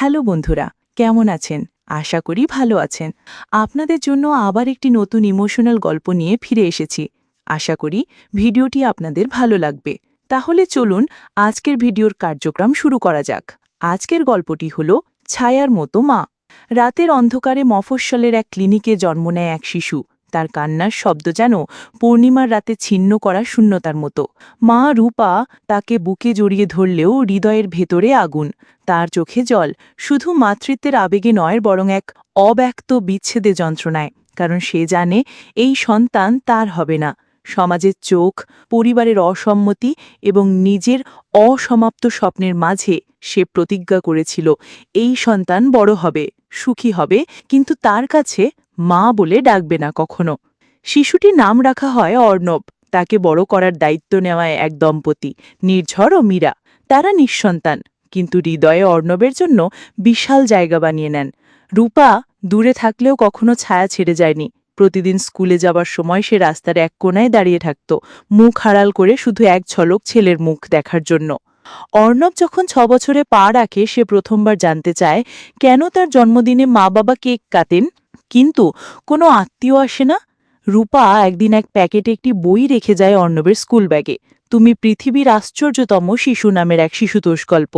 Hello বন্ধুরা, কেমন আছেন? আশা করি ভালো আছেন। আপনাদের জন্য আবার একটি নতুন ইমোশনাল গল্প নিয়ে ফিরে এসেছি। আশা করি ভিডিওটি আপনাদের ভালো লাগবে। তাহলে চলুন আজকের ভিডিওর কার্যক্রম শুরু করা যাক। আজকের গল্পটি হল ছায়ার মতো মা। রাতের অন্ধকারে মফস্বলের এক ক্লিনিকে জন্ম নেয় এক শিশু। তার কান্নার শব্দ যেন পূর্ণিমার রাতে ছিন্ন করা শূন্যতার মতো। মা রূপা তাকে বুকে জড়িয়ে ধরলেও হৃদয়ের ভেতরে আগুন। তার চোখে জল, শুধু মাতৃত্বের আবেগে নয়, বরং এক অব্যক্ত বিচ্ছেদে যন্ত্রণায়, কারণ সে জানে এই সন্তান তার হবে না। সমাজের চোখ, পরিবারের অসম্মতি এবং নিজের অসমাপ্ত স্বপ্নের মাঝে সে প্রতিজ্ঞা করেছিল, এই সন্তান বড় হবে, সুখী হবে, কিন্তু তার কাছে মা বলে ডাকবে না কখনো। শিশুটির নাম রাখা হয় অর্ণব। তাকে বড় করার দায়িত্ব নেওয়ায় এক দম্পতি, নির্ঝর ও মীরা। তারা নিঃসন্তান, কিন্তু হৃদয়ে অর্ণবের জন্য বিশাল জায়গা বানিয়ে নেন। রূপা দূরে থাকলেও কখনো ছায়া ছেড়ে যায়নি। প্রতিদিন স্কুলে যাবার সময় সে রাস্তার এক কোনায় দাঁড়িয়ে থাকত, মুখ হারাল করে শুধু এক ঝলক ছেলের মুখ দেখার জন্য। অর্ণব যখন ছ বছরে পা রাখে, সে প্রথমবার জানতে চায়, কেন তার জন্মদিনে মা বাবা কেক কাটেন? কিন্তু কোনো আত্মীয় আসে না। রূপা একদিন এক প্যাকেটে একটি বই রেখে যায় অর্ণবের স্কুল ব্যাগে। তুমি পৃথিবীর আশ্চর্যতম শিশু নামের এক শিশুতোষ গল্প।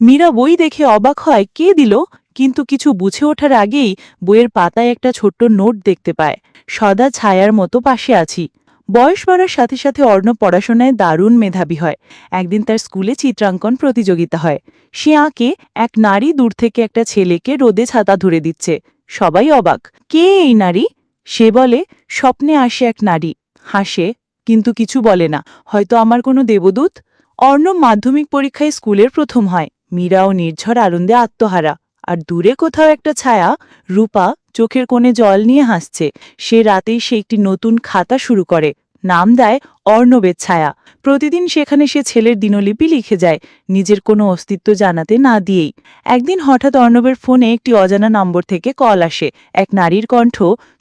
মীরা বই দেখে অবাক হয়, কে দিল? কিন্তু কিছু বুঝে ওঠার আগেই বইয়ের পাতায় একটা ছোট্ট নোট দেখতে পায়। সদা ছায়ার মতো পাশে আছি। বয়স বাড়ার সাথে সাথে অর্ণ পড়াশোনায় দারুণ মেধাবী হয়। একদিন তার স্কুলে চিত্রাঙ্কন প্রতিযোগিতা হয়। সে আঁকে এক নারী দূর থেকে একটা ছেলেকে রোদে ছাতা ধরে দিচ্ছে। সবাই অবাক। কে এই নারী? সে বলে, স্বপ্নে আসে এক নারী। হাসে, কিন্তু কিছু বলে না। হয়তো আমার কোনো দেবদূত? অর্ণব মাধ্যমিক পরীক্ষায় স্কুলের প্রথম হয়। মীরা ও নির্ঝর আনন্দে আত্মহারা। আর দূরে কোথাও একটা ছায়া, রূপা, চোখের কোণে জল নিয়ে হাসছে। সে রাতেই সে একটি নতুন খাতা শুরু করে। নাম দেয় অর্ণবের ছায়া। প্রতিদিন সেখানে সে ছেলের দিনলিপি লিখে যায়, নিজের কোনো অস্তিত্ব জানাতে না দিয়েই। একদিন হঠাৎ অর্ণবের ফোনে একটি অজানা নম্বর থেকে কল আসে। এক নারীর কণ্ঠ,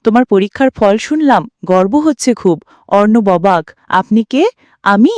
তোমার পরীক্ষার ফল শুনলাম, গর্ব হচ্ছে খুব। অর্ণব অবাক, আপনি কে? আমি?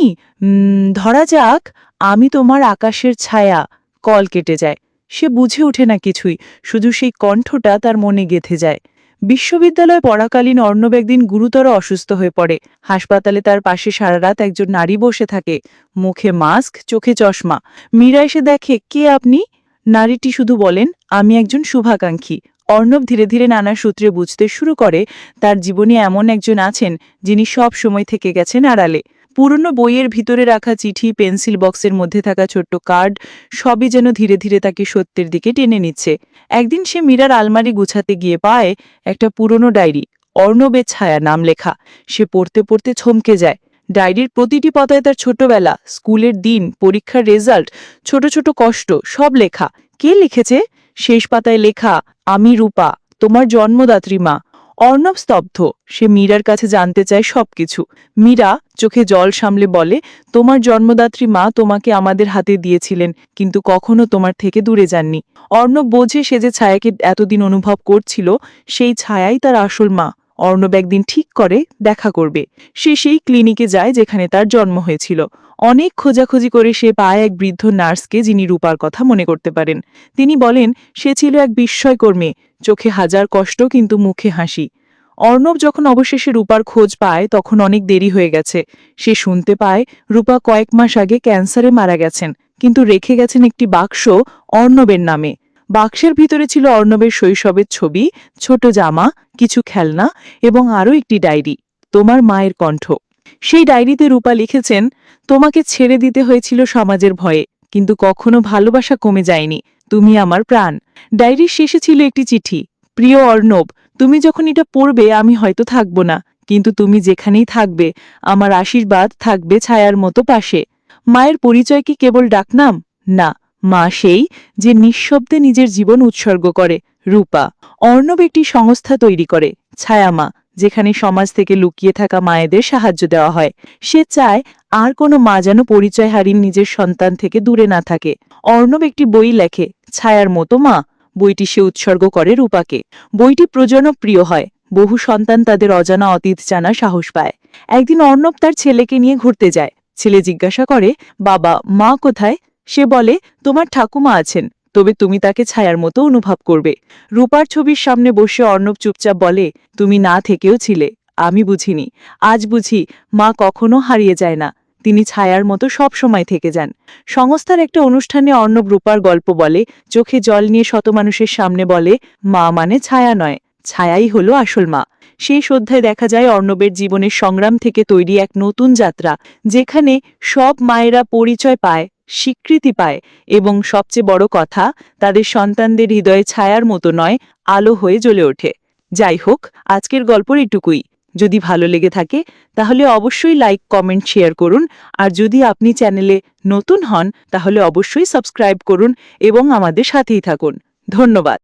ধরা যাক, আমি তোমার আকাশের ছায়া। কল কেটে যায়। সে বুঝে ওঠে না কিছুই, শুধু সেই কণ্ঠটা তার মনে গেথে যায়। বিশ্ববিদ্যালয়ে পড়াকালীন অর্ণব একদিন গুরুতর অসুস্থ হয়ে পড়ে। হাসপাতালে তার পাশে সারা রাত একজন নারী বসে থাকে। মুখে মাস্ক, চোখে চশমা। মীরা এসে দেখে, কে আপনি? নারীটি শুধু বলেন, আমি একজন শুভাকাঙ্ক্ষী। অর্ণব ধীরে ধীরে নানা সূত্রে বুঝতে শুরু করে, তার জীবনে এমন একজন আছেন যিনি সব সময় থেকে গেছেন আড়ালে। পুরনো বইয়ের ভিতরে রাখা চিঠি, পেন্সিল বক্সের মধ্যে থাকা ছোট্ট কার্ড সবই যেন ধীরে ধীরে তাকে সত্যের দিকে টেনে নিচ্ছে। একদিন সে মীরার আলমারি গুছাতে গিয়ে পায় একটা পুরনো ডায়েরি, অর্ণবে ছায়া নাম লেখা। সে পড়তে পড়তে ছমকে যায়। ডায়েরির প্রতিটি পাতায় তার ছোটবেলা, স্কুলের দিন, পরীক্ষার রেজাল্ট, ছোট ছোট কষ্ট, সব লেখা। কে লিখেছে? শেষ পাতায় লেখা, আমি রূপা, তোমার জন্মদাত্রী মা। অর্ণব স্তব্ধ। সে মীরার কাছে জানতে চায় সবকিছু। মীরা চোখে জল সামলে বলে, তোমার জন্মদাত্রী মা তোমাকে আমাদের হাতে দিয়েছিলেন, কিন্তু কখনো তোমার থেকে দূরে যাননি। অর্ণব বোঝে সে যে ছায়াকে এতদিন অনুভব করছিল, সেই ছায়াই তার আসল মা। অর্ণব একদিন ঠিক করে দেখা করবে। সে সেই ক্লিনিকে যায় যেখানে তার জন্ম হয়েছিল। অনেক খোঁজাখুঁজি করে সে পায় এক বৃদ্ধ নার্সকে যিনি রূপার কথা মনে করতে পারেন। তিনি বলেন, সে ছিল এক বিস্ময়কর মেয়ে চোখে হাজার কষ্ট, কিন্তু মুখে হাসি। অর্ণব যখন অবশেষে রূপার খোঁজ পায়, তখন অনেক দেরি হয়ে গেছে। সে শুনতে পায়, রূপা কয়েক মাস আগে ক্যান্সারে মারা গেছেন, কিন্তু রেখে গেছেন একটি বাক্স অর্ণবের নামে। বাক্সের ভিতরে ছিল অর্ণবের শৈশবের ছবি, ছোট জামা, কিছু খেলনা এবং আরও একটি ডায়েরি, তোমার মায়ের কণ্ঠ। সেই ডায়েরিতে রূপা লিখেছেন তোমাকে ছেড়ে দিতে হয়েছিল সমাজের ভয়ে, কিন্তু কখনো ভালোবাসা কমে যায়নি। তুমি আমার প্রাণ। ডায়েরির শেষে ছিল একটি চিঠি, প্রিয় অর্ণব, তুমি যখন এটা পড়বে, আমি হয়তো থাকব না, কিন্তু তুমি যেখানেই থাকবে, আমার আশীর্বাদ থাকবে ছায়ার মতো পাশে। মায়ের পরিচয় কি কেবল ডাকনাম? না, মা সেই যে নিঃশব্দে নিজের জীবন উৎসর্গ করে। রূপা, অর্ণব একটি সংস্থা তৈরি করে ছায়ামা যেখানে সমাজ থেকে লুকিয়ে থাকা মায়েদের সাহায্য দেওয়া হয়। সে চায় আর কোনো মা যেন পরিচয় হারিয়ে নিজের সন্তান থেকে দূরে না থাকে। অর্ণব একটি বই লেখে, ছায়ার মতো মা। বইটি সে উৎসর্গ করে রূপাকে। বইটি প্রজনপ্রিয় হয়। বহু সন্তান তাদের অজানা অতীত জানা সাহস পায়। একদিন অর্ণব তার ছেলেকে নিয়ে ঘুরতে যায়। ছেলে জিজ্ঞাসা করে, বাবা, মা কোথায়? সে বলে, তোমার ঠাকুমা আছেন। তবে তুমি তাকে ছায়ার মতো অনুভব করবে। রূপার ছবির সামনে বসে অর্ণব চুপচাপ বলে, তুমি না থেকেও ছিলে, আমি বুঝিনি। আজ বুঝি, মা কখনো হারিয়ে যায় না। তিনি ছায়ার মতো সব সময় থেকে যান। সংস্থার একটা অনুষ্ঠানে অর্ণব রূপার গল্প বলে, চোখে জল নিয়ে শত মানুষের সামনে বলে, মা মানে ছায়া নয়, ছায়াই হলো আসল মা। সেই শ্রদ্ধায় দেখা যায় অর্ণবের জীবনের সংগ্রাম থেকে তৈরি এক নতুন যাত্রা, যেখানে সব মায়েরা পরিচয় পায় স্বীকৃতি পায় এবং সবচেয়ে বড় কথা, তাদের সন্তানদের হৃদয়ে ছায়ার মতো নয়, আলো হয়ে জ্বলে ওঠে। যাই হোক, আজকের গল্পর এটুকুই। যদি ভালো লেগে থাকে, তাহলে অবশ্যই লাইক, কমেন্ট, শেয়ার করুন। আর যদি আপনি চ্যানেলে নতুন হন, তাহলে অবশ্যই সাবস্ক্রাইব করুন এবং আমাদের সাথেই থাকুন। ধন্যবাদ।